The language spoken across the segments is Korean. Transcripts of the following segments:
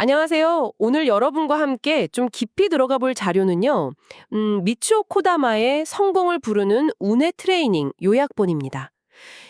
안녕하세요. 오늘 여러분과 함께 좀 깊이 들어가 볼 자료는요. 음, 미치오 코다마의 성공을 부르는 운의 트레이닝 요약본입니다.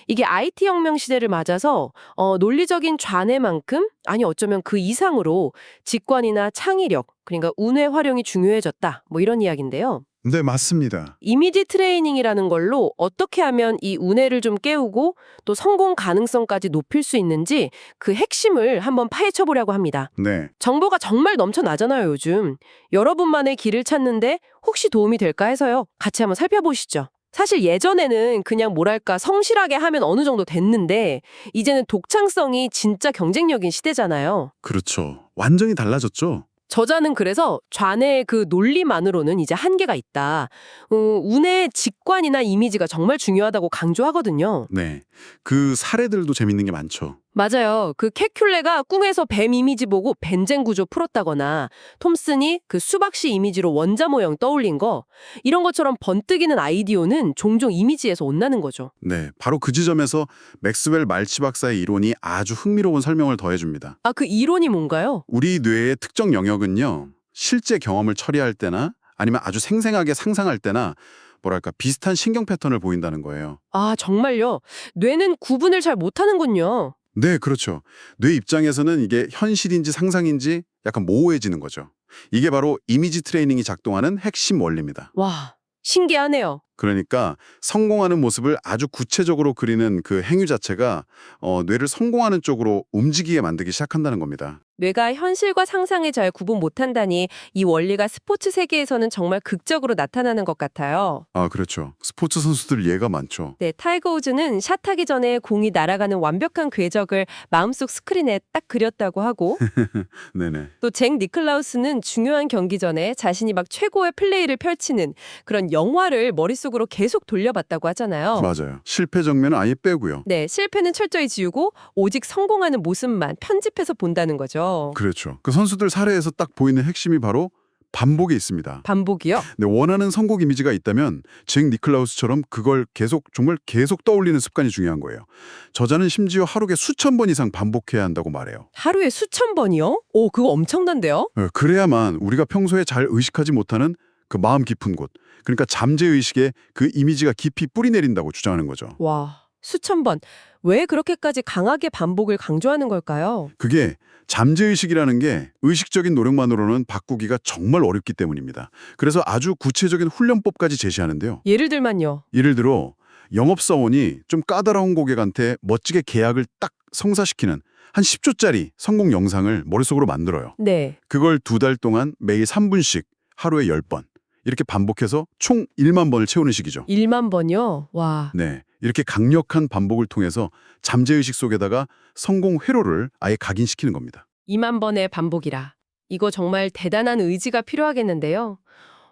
이게 IT 혁명 시대를 맞아서 어, 논리적인 좌뇌만큼 아니 어쩌면 그 이상으로 직관이나 창의력 그러니까 운의 활용이 중요해졌다. 뭐 이런 이야기인데요. 네, 맞습니다. 이미지 트레이닝이라는 걸로 어떻게 하면 이 운해를 좀 깨우고 또 성공 가능성까지 높일 수 있는지 그 핵심을 한번 파헤쳐 보려고 합니다. 네. 정보가 정말 넘쳐나잖아요, 요즘. 여러분만의 길을 찾는데 혹시 도움이 될까 해서요. 같이 한번 살펴보시죠. 사실 예전에는 그냥 뭐랄까 성실하게 하면 어느 정도 됐는데 이제는 독창성이 진짜 경쟁력인 시대잖아요. 그렇죠. 완전히 달라졌죠? 저자는 그래서 좌뇌의 그 논리만으로는 이제 한계가 있다. 어, 운의 직관이나 이미지가 정말 중요하다고 강조하거든요. 네. 그 사례들도 재밌는 게 많죠. 맞아요. 그 캐큘레가 꿈에서 뱀 이미지 보고 벤젠 구조 풀었다거나 톰슨이 그 수박씨 이미지로 원자 모형 떠올린 거 이런 것처럼 번뜩이는 아이디어는 종종 이미지에서 온나는 거죠. 네. 바로 그 지점에서 맥스웰 말치 박사의 이론이 아주 흥미로운 설명을 더해줍니다. 아, 그 이론이 뭔가요? 우리 뇌의 특정 영역은요. 실제 경험을 처리할 때나 아니면 아주 생생하게 상상할 때나 뭐랄까 비슷한 신경 패턴을 보인다는 거예요. 아, 정말요? 뇌는 구분을 잘 못하는군요. 네, 그렇죠. 뇌 입장에서는 이게 현실인지 상상인지 약간 모호해지는 거죠. 이게 바로 이미지 트레이닝이 작동하는 핵심 원리입니다. 와, 신기하네요. 그러니까 성공하는 모습을 아주 구체적으로 그리는 그 행위 자체가 어, 뇌를 성공하는 쪽으로 움직이게 만들기 시작한다는 겁니다. 뇌가 현실과 상상을 잘 구분 못한다니 이 원리가 스포츠 세계에서는 정말 극적으로 나타나는 것 같아요. 아, 그렇죠. 스포츠 선수들 예가 많죠. 네, 타이거 우즈는 샷하기 전에 공이 날아가는 완벽한 궤적을 마음속 스크린에 딱 그렸다고 하고 네네. 또 잭 니클라우스는 중요한 경기 전에 자신이 막 최고의 플레이를 펼치는 그런 영화를 머릿속 으로 계속 돌려봤다고 하잖아요. 맞아요. 실패 정면은 아예 빼고요. 네, 실패는 철저히 지우고 오직 성공하는 모습만 편집해서 본다는 거죠. 그렇죠. 그 선수들 사례에서 딱 보이는 핵심이 바로 반복에 있습니다. 반복이요? 네, 원하는 성공 이미지가 있다면 잭 니클라우스처럼 그걸 계속 정말 계속 떠올리는 습관이 중요한 거예요. 저자는 심지어 하루에 수천 번 이상 반복해야 한다고 말해요. 하루에 수천 번이요? 오, 그거 엄청난데요? 어, 그래야만 우리가 평소에 잘 의식하지 못하는 그 마음 깊은 곳, 그러니까 잠재의식에 그 이미지가 깊이 뿌리 내린다고 주장하는 거죠. 와, 수천 번. 왜 그렇게까지 강하게 반복을 강조하는 걸까요? 그게 잠재의식이라는 게 의식적인 노력만으로는 바꾸기가 정말 어렵기 때문입니다. 그래서 아주 구체적인 훈련법까지 제시하는데요. 예를 들면요. 예를 들어 영업사원이 좀 까다로운 고객한테 멋지게 계약을 딱 성사시키는 한 10초짜리 성공 영상을 머릿속으로 만들어요. 네. 그걸 두 달 동안 매일 3분씩 하루에 10번 이렇게 반복해서 총 1만 번을 채우는 식이죠. 1만 번이요? 와. 네, 이렇게 강력한 반복을 통해서 잠재의식 속에다가 성공 회로를 아예 각인시키는 겁니다. 2만 번의 반복이라. 이거 정말 대단한 의지가 필요하겠는데요.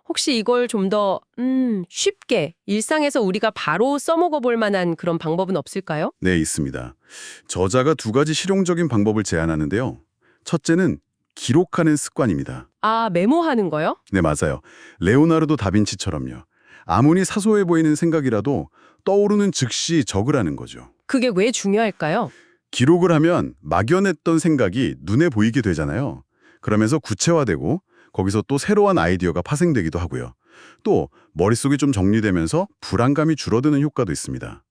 혹시 이걸 좀 더, 음, 쉽게 일상에서 우리가 바로 써먹어 볼 만한 그런 방법은 없을까요? 네, 있습니다. 저자가 두 가지 실용적인 방법을 제안하는데요. 첫째는 기록하는 습관입니다. 아, 메모하는 거요? 네, 맞아요. 레오나르도 다빈치처럼요. 아무리 사소해 보이는 생각이라도 떠오르는 즉시 적으라는 거죠. 그게 왜 중요할까요? 기록을 하면 막연했던 생각이 눈에 보이게 되잖아요. 그러면서 구체화되고 거기서 또 새로운 아이디어가 파생되기도 하고요. 또 머릿속이 좀 정리되면서 불안감이 줄어드는 효과도 있습니다.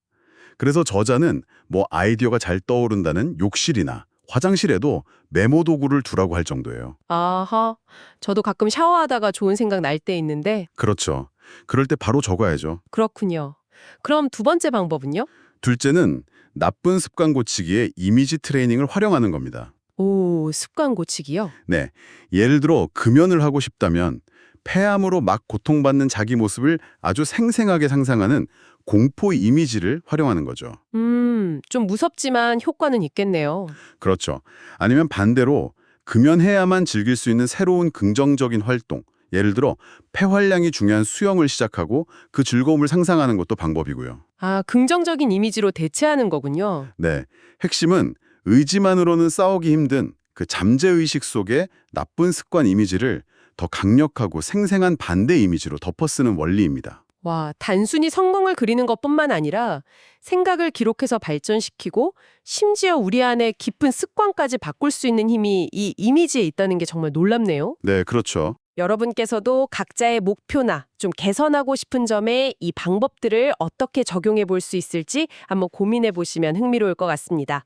그래서 저자는 뭐 아이디어가 잘 떠오른다는 욕실이나 화장실에도 메모 도구를 두라고 할 정도예요. 아하. 저도 가끔 샤워하다가 좋은 생각 날 때 있는데, 그렇죠. 그럴 때 바로 적어야죠. 그렇군요. 그럼 두 번째 방법은요? 둘째는 나쁜 습관 고치기에 이미지 트레이닝을 활용하는 겁니다. 오, 습관 고치기요? 네. 예를 들어 금연을 하고 싶다면 폐암으로 막 고통받는 자기 모습을 아주 생생하게 상상하는 공포 이미지를 활용하는 거죠. 음, 좀 무섭지만 효과는 있겠네요. 그렇죠. 아니면 반대로 금연해야만 즐길 수 있는 새로운 긍정적인 활동, 예를 들어 폐활량이 중요한 수영을 시작하고 그 즐거움을 상상하는 것도 방법이고요. 아, 긍정적인 이미지로 대체하는 거군요. 네. 핵심은 의지만으로는 싸우기 힘든 그 잠재의식 속의 나쁜 습관 이미지를 더 강력하고 생생한 반대 이미지로 덮어쓰는 원리입니다. 와, 단순히 성공을 그리는 것뿐만 아니라 생각을 기록해서 발전시키고 심지어 우리 안에 깊은 습관까지 바꿀 수 있는 힘이 이 이미지에 있다는 게 정말 놀랍네요. 네, 그렇죠. 여러분께서도 각자의 목표나 좀 개선하고 싶은 점에 이 방법들을 어떻게 적용해 볼 수 있을지 한번 고민해 보시면 흥미로울 것 같습니다.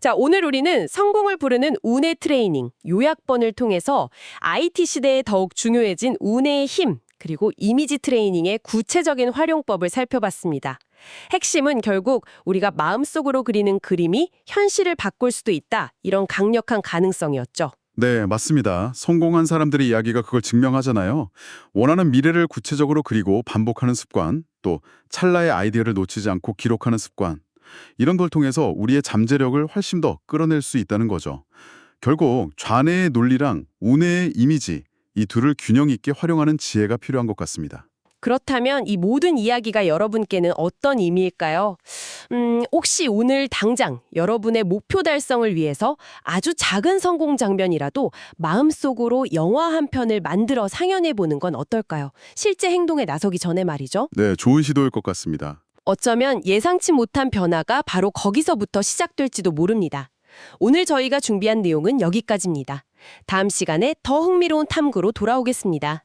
자, 오늘 우리는 성공을 부르는 운의 트레이닝, 요약본을 통해서 IT 시대에 더욱 중요해진 운의 힘, 그리고 이미지 트레이닝의 구체적인 활용법을 살펴봤습니다. 핵심은 결국 우리가 마음속으로 그리는 그림이 현실을 바꿀 수도 있다. 이런 강력한 가능성이었죠. 네, 맞습니다. 성공한 사람들의 이야기가 그걸 증명하잖아요. 원하는 미래를 구체적으로 그리고 반복하는 습관, 또 찰나의 아이디어를 놓치지 않고 기록하는 습관. 이런 걸 통해서 우리의 잠재력을 훨씬 더 끌어낼 수 있다는 거죠. 결국 좌뇌의 논리랑 우뇌의 이미지, 이 둘을 균형 있게 활용하는 지혜가 필요한 것 같습니다. 그렇다면 이 모든 이야기가 여러분께는 어떤 의미일까요? 음, 혹시 오늘 당장 여러분의 목표 달성을 위해서 아주 작은 성공 장면이라도 마음속으로 영화 한 편을 만들어 상연해 보는 건 어떨까요? 실제 행동에 나서기 전에 말이죠. 네, 좋은 시도일 것 같습니다. 어쩌면 예상치 못한 변화가 바로 거기서부터 시작될지도 모릅니다. 오늘 저희가 준비한 내용은 여기까지입니다. 다음 시간에 더 흥미로운 탐구로 돌아오겠습니다.